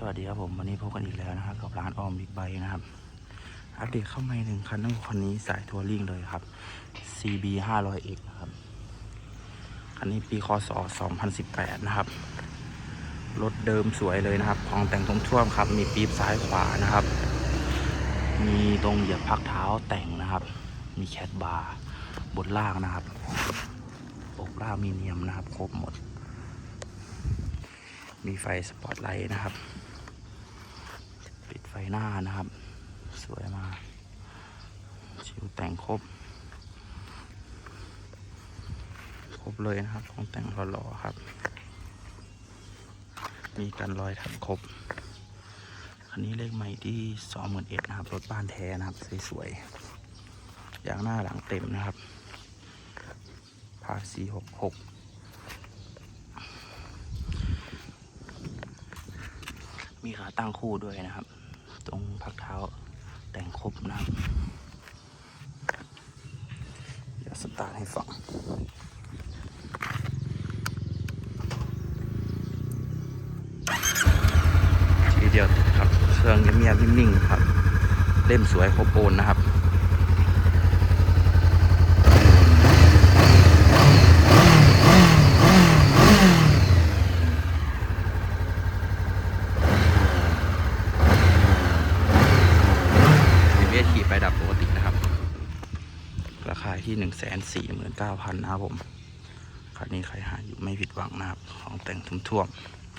สวัสดีครับผมวันนี้พบกันอีกแล้วนะครับกับร้านออมบิ๊กไบนะครับ อัปเดตเข้ามาหนึ่งคันนั่นคันนี้สายทัวริ่งเลยครับ CB 500X นะครับคันนี้ปีคศ2018 นะครับ รถเดิมสวยเลยนะครับของแต่งตรงท่วมครับ มีปีบซ้ายขวานะครับ มีตรงเหยียบพักเท้าแต่งนะครับ มีแคดบาร์บนล่างนะครับอกล่ามีเนียมนะครับ ครบหมด มีไฟสปอตไลท์นะครับ หน้านะครับ สวยมากชิวแต่งครบ ครบเลยนะครับ ของแต่งหล่อๆครับ มีกันรอยทับครบคันนี้เลขใหม่ที่สองหมื่นเอ็ดนะครับ รถบ้านแท้นะครับ สวยๆยางหน้าหลังเต็มนะครับพาสีหกหกมีขาตั้งคู่ด้วยนะครับ ตรงพักเท้าแต่งครบนะเดี๋ยวสตาร์ทให้ฟังทีเดียวครับ เครื่องเงียบๆนิ่งๆครับ เล่มสวยครบโอนนะครับ เวียขี่ไปดับปกตินะครับ ราคาที่หนึ่งแสนสี่หมื่นเก้าพันนะครับผมคันนี้ใครหาอยู่ไม่ผิดหวังนะครับ ของแต่งทุ่มท่วม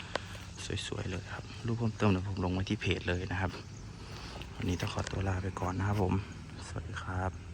ๆสวยๆเลยครับ รูปเพิ่มเติมเดี๋ยวผมลงไว้ที่เพจเลยนะครับ วันนี้ต้องขอตัวลาไปก่อนนะครับผม สวัสดีครับ